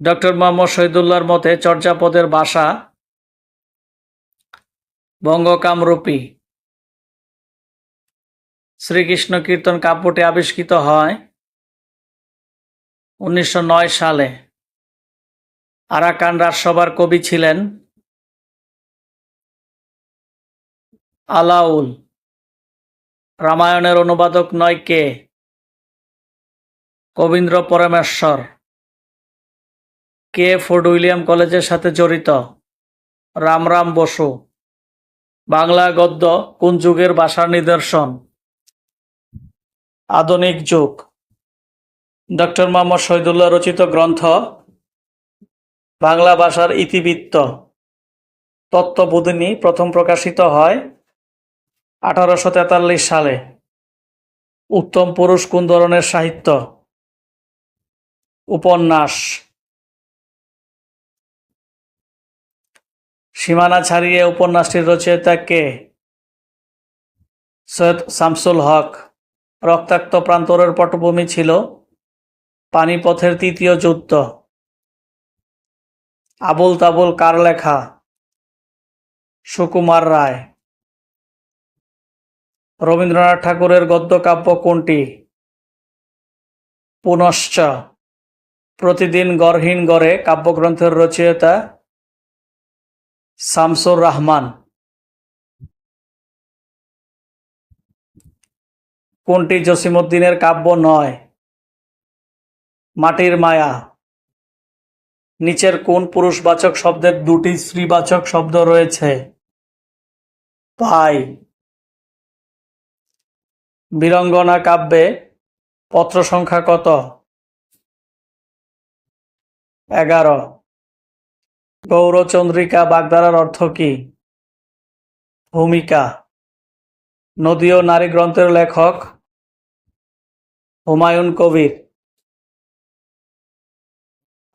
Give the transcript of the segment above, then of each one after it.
Doctor Mohammad শহীদুল্লাহর মতে চর্যাপদের বাসা বঙ্গকামরূপী। শ্রীকৃষ্ণ কীর্তন কাব্যটি আবিষ্কৃত হয় উনিশশো নয় সালে। আরাকান রাজসভার কবি ছিলেন আলাউল। রামায়ণের অনুবাদক নয় কে? কবীন্দ্র পরমেশ্বর। কে ফোর্ড উইলিয়াম কলেজের সাথে জড়িত? রামরাম বসু। বাংলা গদ্য, কোন যুগের ভাষার নিদর্শন? আধুনিক যুগ। ডক্টর মোহাম্মদ শহীদুল্লাহ রচিত গ্রন্থ, বাংলা ভাষার ইতিবৃত্ত। তত্ত্ববোধিনী প্রথম প্রকাশিত হয় আঠারোশো তেতাল্লিশ সালে। উত্তম পুরুষ কোন ধরনের সাহিত্য? উপন্যাস। সীমানা ছাড়িয়ে উপন্যাসটির রচয়িতা কে সৈয়দ শামসুল হক। রক্তাক্ত প্রান্তরের পটভূমি ছিল পানিপথের তৃতীয় যুদ্ধ। আবুল তাবুল কার লেখা সুকুমার রায়। রবীন্দ্রনাথ ঠাকুরের গদ্য কাব্য কোনটি? পুনশ্চ, প্রতিদিন গড়হীন গড়ে কাব্যগ্রন্থের রচয়িতা শামসুর রহমান। কোনটি জসিমুদ্দিনের কাব্য নয়? মাটির মায়া। নিচের কোন পুরুষবাচক শব্দের দুটি স্ত্রীবাচক শব্দ রয়েছে? পাই। বীরঙ্গনা কাব্যে পত্র সংখ্যা কত? এগারো। গৌরচন্দ্রিকা বাগধারার অর্থ কি? ভূমিকা। নদী ও নারী গ্রন্থের লেখক হুমায়ুন কবির।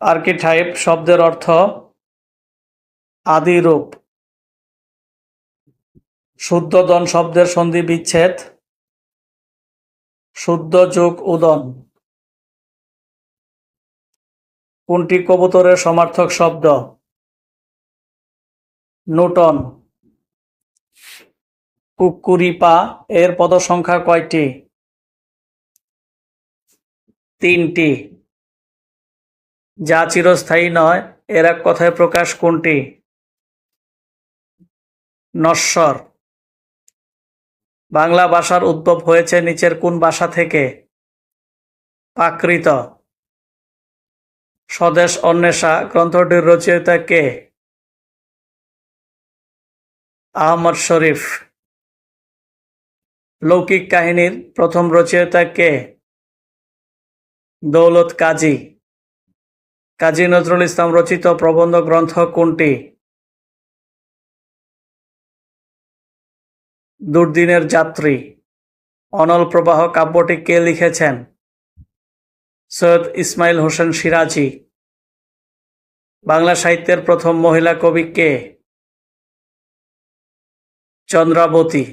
আর্কিটাইপ শব্দের অর্থ আদি রূপ। শুদ্ধোদন শব্দের সন্ধি বিচ্ছেদ। শুদ্ধ যুগ উদন। কোনটি কবুতরের সমার্থক শব্দ? নূটন কুকুরিপা এর পদসংখ্যা কয়টি? তিনটি। যা চিরস্থায়ী নয়, এর এক কথায় প্রকাশ কোনটি? নশ্বর। বাংলা ভাষার উদ্ভব হয়েছে নিচের কোন ভাষা থেকে? প্রাকৃত স্বদেশ অন্বেষা, গ্রন্থটির রচয়িতা কে? আহমদ শরীফ। লৌকিক কাহিনীর প্রথম রচয়িতা কে? দৌলত কাজী। কাজী নজরুল ইসলাম রচিত প্রবন্ধ গ্রন্থ কোনটি? দুর্দিনের যাত্রী। অনল প্রবাহ কাব্যটি কে লিখেছেন? সৈয়দ ইসমাইল হোসেন সিরাজি। বাংলা সাহিত্যের প্রথম মহিলা কবি কে? চন্দ্রাবতী।